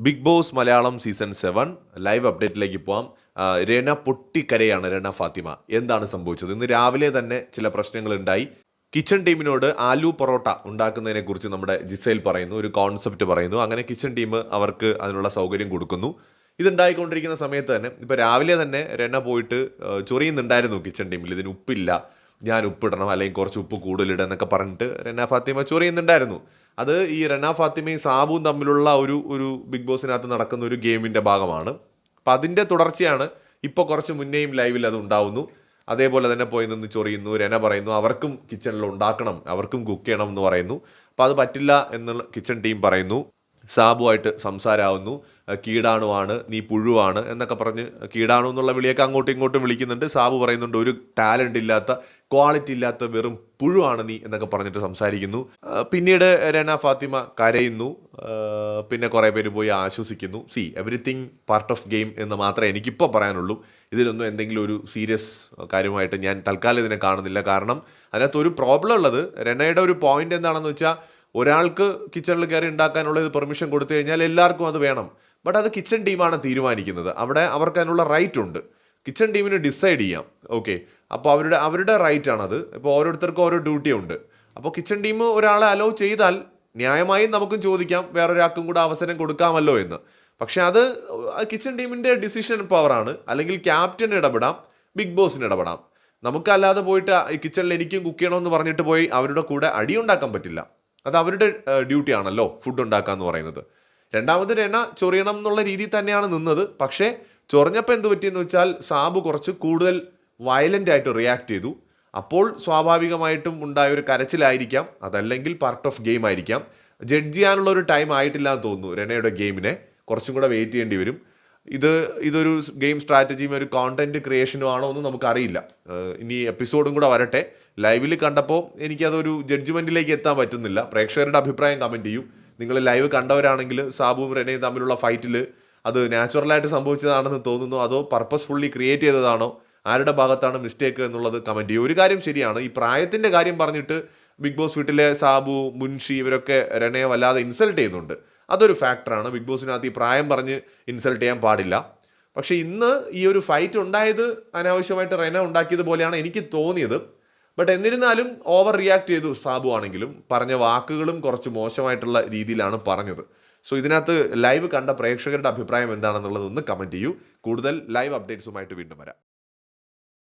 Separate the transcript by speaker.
Speaker 1: Bigg Boss Malayalam season seven live അപ്ഡേറ്റിലേക്ക് പോവാം. രേന രന പൊട്ടിക്കരയാണ്. രേന ഫാത്തിമ എന്താണ് സംഭവിച്ചത്? ഇന്ന് രാവിലെ തന്നെ ചില പ്രശ്നങ്ങൾ ഉണ്ടായി കിച്ചൺ ടീമിനോട് ആലു പൊറോട്ട ഉണ്ടാക്കുന്നതിനെ കുറിച്ച് നമ്മുടെ ജിസൈൽ പറയുന്നു. ഒരു കോൺസെപ്റ്റ് പറയുന്നു. അങ്ങനെ കിച്ചൺ ടീം അവർക്ക് അതിനുള്ള സൗകര്യം കൊടുക്കുന്നു. ഇതുണ്ടായിക്കൊണ്ടിരിക്കുന്ന സമയത്ത് തന്നെ ഇപ്പം രാവിലെ തന്നെ രേന പോയിട്ട് ചൊറിയുന്നുണ്ടായിരുന്നു കിച്ചൺ ടീമിൽ. ഇതിന് ഉപ്പില്ല. ഞാൻ ഉപ്പിടണം അല്ലെങ്കിൽ കുറച്ച് ഉപ്പ് കൂടുതലിടുക എന്നൊക്കെ പറഞ്ഞിട്ട് റെന ഫാത്തിമ ചൊറിയുന്നുണ്ടായിരുന്നു. അത് ഈ റെന ഫാത്തിമയും സാബുവും തമ്മിലുള്ള ഒരു ഒരു ബിഗ് ബോസിനകത്ത് നടക്കുന്ന ഒരു ഗെയിമിന്റെ ഭാഗമാണ്. അപ്പം അതിന്റെ തുടർച്ചയാണ് ഇപ്പോൾ കുറച്ച് മുന്നേയും ലൈവിൽ അത് ഉണ്ടാവുന്നു. അതേപോലെ തന്നെ പോയി നിന്ന് ചൊറിയുന്നു രന പറയുന്നു അവർക്കും കിച്ചണിൽ ഉണ്ടാക്കണം അവർക്കും കുക്ക് ചെയ്യണം എന്ന് പറയുന്നു. അപ്പം അത് പറ്റില്ല എന്നുള്ള കിച്ചൺ ടീം പറയുന്നു. സാബുവായിട്ട് സംസാരമാവുന്നു കീടാണുവാണ് നീ പുഴുവാണ് എന്നൊക്കെ പറഞ്ഞ് കീടാണു എന്നുള്ള വിളിയൊക്കെ അങ്ങോട്ടും ഇങ്ങോട്ടും വിളിക്കുന്നുണ്ട്. സാബു പറയുന്നുണ്ട് ഒരു ടാലന്റ് ഇല്ലാത്ത ക്വാളിറ്റി ഇല്ലാത്ത വെറും പുഴുവാണ് നീ എന്നൊക്കെ പറഞ്ഞിട്ട് സംസാരിക്കുന്നു. പിന്നീട് രന ഫാത്തിമ കരയുന്നു. പിന്നെ കുറേ പേര് പോയി ആശ്വസിക്കുന്നു. See everything part of game എന്ന് മാത്രമേ എനിക്കിപ്പോൾ പറയാനുള്ളൂ. ഇതിലൊന്നും എന്തെങ്കിലും ഒരു സീരിയസ് കാര്യമായിട്ട് ഞാൻ തൽക്കാലം ഇതിനെ കാണുന്നില്ല. കാരണം അതിനകത്ത് ഒരു പ്രോബ്ലം ഉള്ളത് രനയുടെ ഒരു പോയിന്റ് എന്താണെന്ന് വെച്ചാൽ ഒരാൾക്ക് കിച്ചണിൽ കയറി ഉണ്ടാക്കാനുള്ള ഇത് പെർമിഷൻ കൊടുത്തു കഴിഞ്ഞാൽ എല്ലാവർക്കും അത് വേണം. ബട്ട് അത് കിച്ചൺ ടീമാണ് തീരുമാനിക്കുന്നത്. അവിടെ അവർക്ക് അതിനുള്ള റൈറ്റ് ഉണ്ട്. കിച്ചൺ ടീമിന് ഡിസൈഡ് ചെയ്യാം. ഓക്കെ. അപ്പോൾ അവരുടെ അവരുടെ റൈറ്റ് ആണത് ഇപ്പോൾ ഓരോരുത്തർക്കും ഓരോ ഡ്യൂട്ടി ഉണ്ട് അപ്പോൾ കിച്ചൺ ടീം ഒരാളെ അലോ ചെയ്താൽ ന്യായമായും നമുക്കും ചോദിക്കാം വേറൊരാൾക്കും കൂടെ അവസരം കൊടുക്കാമല്ലോ എന്ന്. പക്ഷേ അത് കിച്ചൺ ടീമിന്റെ ഡിസിഷൻ പവറാണ്. അല്ലെങ്കിൽ ക്യാപ്റ്റൻ ഇടപെടാം ബിഗ് ബോസിന് ഇടപെടാം. നമുക്കല്ലാതെ പോയിട്ട് കിച്ചണിൽ എനിക്കും കുക്ക് ചെയ്യണമെന്ന് പറഞ്ഞിട്ട് പോയി അവരുടെ കൂടെ അടി ഉണ്ടാക്കാൻ പറ്റില്ല. അത് അവരുടെ ഡ്യൂട്ടിയാണല്ലോ ഫുഡ് ഉണ്ടാക്കുക എന്ന് പറയുന്നത്. രണ്ടാമത് എണ്ണ ചൊറിയണം എന്നുള്ള രീതിയിൽ തന്നെയാണ് നിന്നത്. പക്ഷേ ചൊറിഞ്ഞപ്പോൾ എന്ത് പറ്റിയെന്ന് വെച്ചാൽ സാബ് കുറച്ച് കൂടുതൽ വയലന്റ് ആയിട്ട് റിയാക്ട് ചെയ്തു. അപ്പോൾ സ്വാഭാവികമായിട്ടും ഉണ്ടായ ഒരു കരച്ചിലായിരിക്കാം. അതല്ലെങ്കിൽ പാർട്ട് ഓഫ് ഗെയിം ആയിരിക്കാം. ജഡ്ജ് ചെയ്യാനുള്ള ഒരു ടൈം ആയിട്ടില്ല എന്ന് തോന്നുന്നു രണയുടെ ഗെയിമിനെ കുറച്ചും കൂടെ വെയിറ്റ് ചെയ്യേണ്ടി വരും. ഇത് ഇതൊരു ഗെയിം സ്ട്രാറ്റജിയും ഒരു കോണ്ടന്റ് ക്രിയേഷനും ആണോ എന്ന് നമുക്കറിയില്ല. ഇനി എപ്പിസോഡും കൂടെ വരട്ടെ. ലൈവിൽ കണ്ടപ്പോൾ എനിക്കതൊരു ജഡ്ജ്മെന്റിലേക്ക് എത്താൻ പറ്റുന്നില്ല. പ്രേക്ഷകരുടെ അഭിപ്രായം കമന്റ് ചെയ്യും. നിങ്ങൾ ലൈവ് കണ്ടവരാണെങ്കിൽ സാബുവും റെനയും തമ്മിലുള്ള ഫൈറ്റിൽ അത് നാച്ചുറലായിട്ട് സംഭവിച്ചതാണെന്ന് തോന്നുന്നു. അതോ പർപ്പസ്ഫുള്ളി ക്രിയേറ്റ് ചെയ്തതാണോ? ആരുടെ ഭാഗത്താണ് മിസ്റ്റേക്ക് എന്നുള്ളത് കമന്റ് ചെയ്യും ഒരു കാര്യം ശരിയാണ്. ഈ പ്രായത്തിന്റെ കാര്യം പറഞ്ഞിട്ട് ബിഗ് ബോസ് വീട്ടിലെ സാബു മുൻഷി ഇവരൊക്കെ രണയെ വല്ലാതെ ഇൻസൾട്ട് ചെയ്യുന്നുണ്ട്. അതൊരു ഫാക്ടറാണ് ബിഗ് ബോസിനകത്ത് ഈ പ്രായം പറഞ്ഞ് ഇൻസൾട്ട് ചെയ്യാൻ പാടില്ല. പക്ഷെ ഇന്ന് ഈ ഒരു ഫൈറ്റ് ഉണ്ടായത് അനാവശ്യമായിട്ട് റെന ഉണ്ടാക്കിയത് പോലെയാണ് എനിക്ക് തോന്നിയത്. ബട്ട് എന്നിരുന്നാലും ഓവർ റിയാക്ട് ചെയ്തു സാബു ആണെങ്കിലും പറഞ്ഞ വാക്കുകളും കുറച്ച് മോശമായിട്ടുള്ള രീതിയിലാണ് പറഞ്ഞത്. സോ ഇതിനകത്ത് ലൈവ് കണ്ട പ്രേക്ഷകരുടെ അഭിപ്രായം എന്താണെന്നുള്ളതൊന്ന് കമന്റ് ചെയ്യൂ. കൂടുതൽ ലൈവ് അപ്ഡേറ്റ്സുമായിട്ട് വീണ്ടും വരാം.